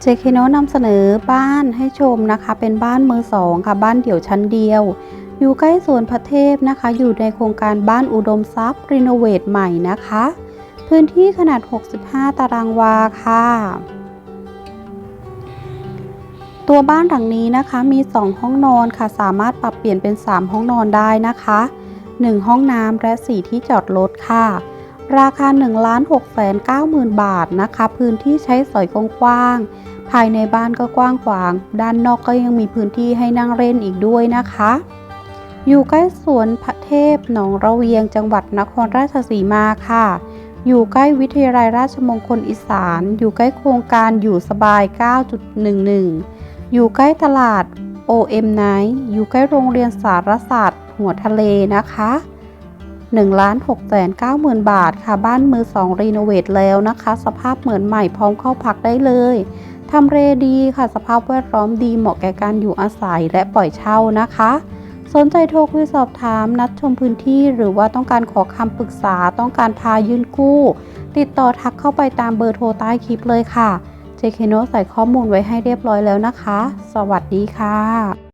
เจเคโนนำเสนอบ้านให้ชมนะคะ เป็นบ้านมือสองค่ะบ้านเดี่ยวชั้นเดียว อยู่ใกล้สวนพระเทพนะคะ อยู่ในโครงการบ้านอุดมทรัพย์รีโนเวทใหม่นะคะ พื้นที่ขนาด 65 ตารางวาค่ะ ตัวบ้านหลังนี้นะคะมี 2 ห้องนอนค่ะ สามารถปรับเปลี่ยนเป็น 3 ห้องนอนได้นะคะ 1 ห้องน้ำและ 4 ที่จอดรถค่ะราคา 1 6 9 0 0 0 0 บาทนะคะ พื้นที่ใช้สอยกว้าง ภายในบ้านก็กว้างขวาง ด้านนอกก็ยังมีพื้นที่ให้นั่งเล่นอีกด้วยนะคะ อยู่ใกล้สวนพระเทพหนองระเวียงจังหวัดนครราชสีมาค่ะ อยู่ใกล้วิทยาลัยราชมงคลอีสาน อยู่ใกล้โครงการอยู่สบาย 9.11 อยู่ใกล้ตลาด OM ไนอยู่ใกล้โรงเรียนสารศาสตร์ หัวทะเลนะคะ1ล้าน6แสน9หมื่นบาทค่ะ บ้านมือสองรีโนเวทแล้วนะคะ สภาพเหมือนใหม่พร้อมเข้าพักได้เลย ทำเลดีค่ะสภาพแวดล้อมดีเหมาะแก่การอยู่อาศัยและปล่อยเช่านะคะ สนใจโทรคุยสอบถามนัดชมพื้นที่ หรือว่าต้องการขอคำปรึกษาต้องการพายื่นกู้ ติดต่อทักเข้าไปตามเบอร์โทรใต้คลิปเลยค่ะเจเคโนใส่ข้อมูลไว้ให้เรียบร้อยแล้วนะคะ สวัสดีค่ะ